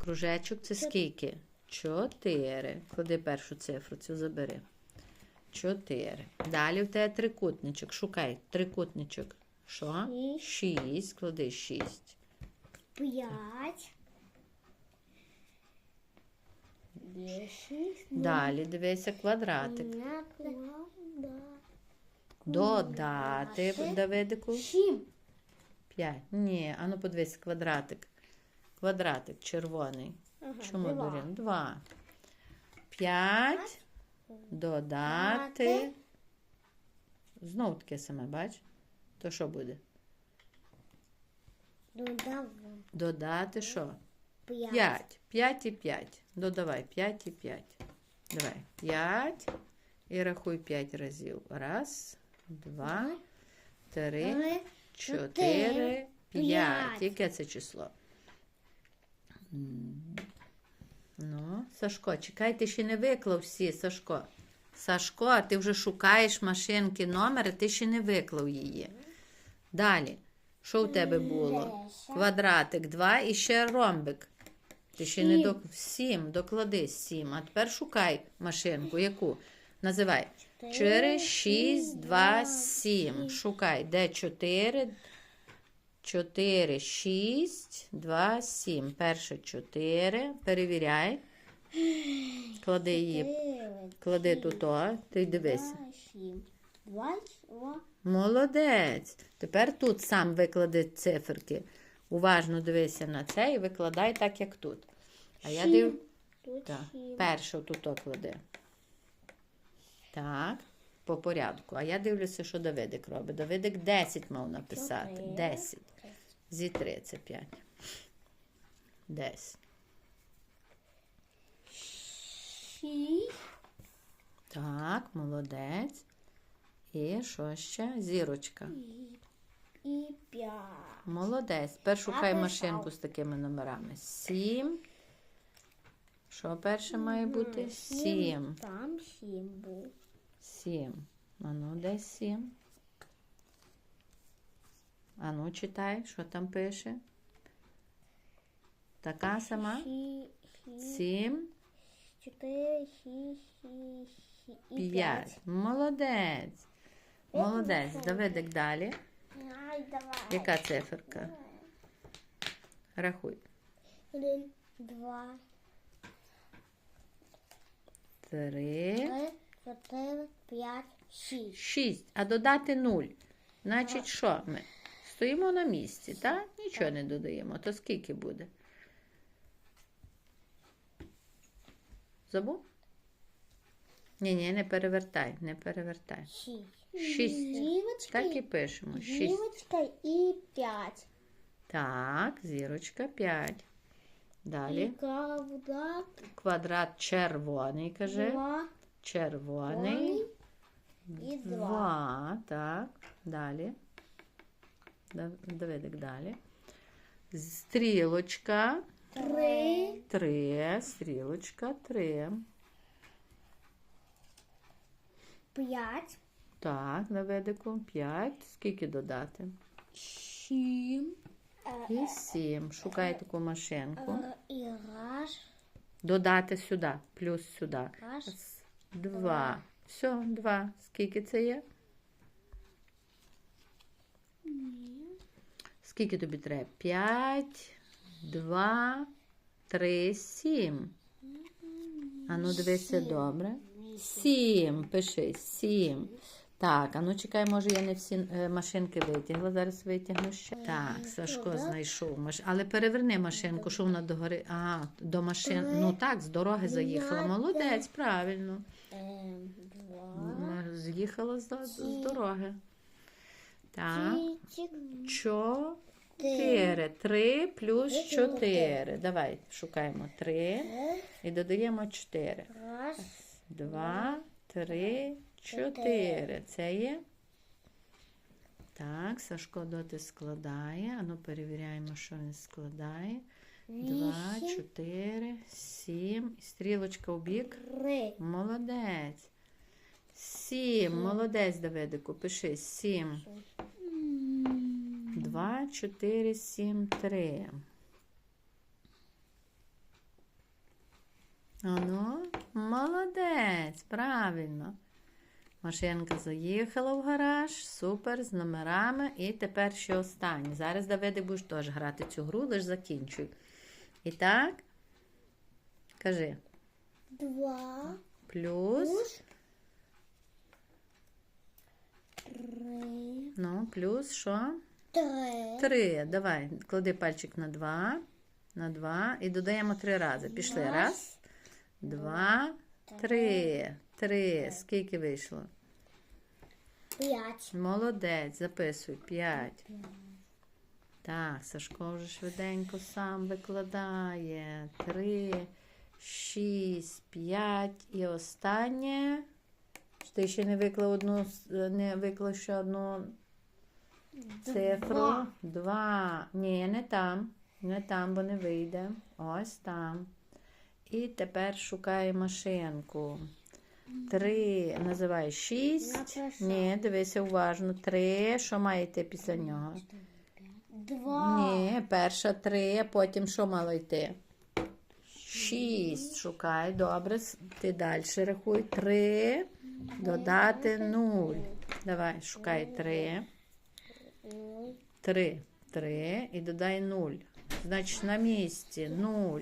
Кружечок це скільки? Чотири. Клади першу цифру, цю забери. Чотири. Далі в тебе трикутничок. Шукай трикутничок. Що? Шість. Шість. Клади шість. П'ять. Далі дивися квадратик. Додати, Давидику. Сім. П'ять. Ні, ану подивись, квадратик. Квадратик червоний. Ага, Чому два. Дорін? Два. П'ять. Додати. Знову таке саме, бач? То що буде? Додав Додати що? п'ять. П'ять. І п'ять. Додавай п'ять і п'ять. Давай. П'ять. І рахуй п'ять разів. Раз, два, три, чотири, п'ять. Яке це число? Ну, Сашко, чекай, ти ще не виклав всі, Сашко. Сашко, ти вже шукаєш машинки номер, ти ще не виклав її. Далі. Що у тебе було? Квадратик 2 і ще ромбик. Ти ще не до... Сім, доклади сім. А тепер шукай машинку. Яку? Називай. 4, 6, 2, 7. Шукай. Де 4? 4, 6, 2, 7. Перше 4. Перевіряй. Клади її. Клади тут. о. Ти дивися. Два, сім. Двадцять два. Молодець. Тепер тут сам виклади циферки. Уважно дивися на це і викладай так, як тут. А я див... Тут Так, сім. перше тут клади. Так, по порядку. А я дивлюся, що Давидик робить. Давидик 10 мав написати. Чотири. 10. Зі 3 це 5. 10. Шість. Так, молодець. І що ще? Зірочка. І, п'ять. Молодець. Тепер шукай машинку з такими номерами. 7. Що перше має бути? 7. Там сім був. 7. А ну, де 7? А ну, читай, що там пише. Така сама? 7, Чотири, шість, шість, шість і 5. п'ять. Молодець. Молодець. Давидик далі. Яка циферка? Рахуй. Один, два, три, чотири, п'ять, шість. 6. А додати 0. Значить, що ми? Стоїмо на місці, так? Нічого не додаємо. То скільки буде? Забув? Ні, ні, не перевертай, не перевертай. Шість. Шість. Так і пишемо. 6. Зірочка і п'ять. Так, зірочка 5. І Далі. квадрат Квадрат червоний, каже. два, Червоний. і два. Два. Так. Далі. Дав- Давидик далі. Стрілочка. Три, Три. Стрілочка. Три. п'ять, Так, Давидику. П'ять. Скільки додати? сім. І сім. Шукай таку машинку. Е, І раз, Додати сюди. Плюс сюди. раз, Два. Все, два. Скільки це є? Скільки тобі треба? П'ять, два, три, сім. А ну дивися добре. Сім. Пиши, сім. Так, а ну чекай, може я не всі е, машинки витягла. Зараз витягну ще. Так, Сашко добре. знайшов маш... Але переверни машинку, що вона догори. А, до машин. Ну так, з дороги заїхала. Молодець, правильно. ем, З'їхала з, з дороги. Так. чотири. Три плюс чотири. Давай шукаємо три і додаємо чотири. раз, Два, три, чотири. Це є. Так, Сашко доти складає. Ану перевіряємо, що він складає. Два, чотири, сім. Стрілочка в бік. Молодець. Сім. Молодець, Давидику. Пиши сім. Два, чотири, сім, три. Ану, молодець, правильно. Машинка заїхала в гараж, супер, з номерами. І тепер ще останнє. Зараз, Давиди, будеш теж грати цю гру, лиш закінчуй. І так, кажи, Два. Плюс. Три. ну, плюс що? Три. Три. Давай, клади пальчик на два, на два і додаємо три рази. Пішли. Раз, два, три. Три. Скільки вийшло? П'ять. Молодець, записуй. П'ять. Так, Сашко вже швиденько сам викладає. Три, шість, п'ять. І останнє. Ти ще не виклав одну, не виклав ще одну цифру. Два. Два. Ні, не там. Не там, бо не вийде. Ось там. І тепер шукає машинку. Три, називай шість. Ні, дивися уважно. Три. Що має йти після нього? Два. Ні, перша три, а потім що мало йти? Шість. Шукай, добре. Ти далі рахуй. Три. Додати нуль. Давай, шукай три. Нуль. Три. Три. І додай 0. Значить, на місці. Нуль.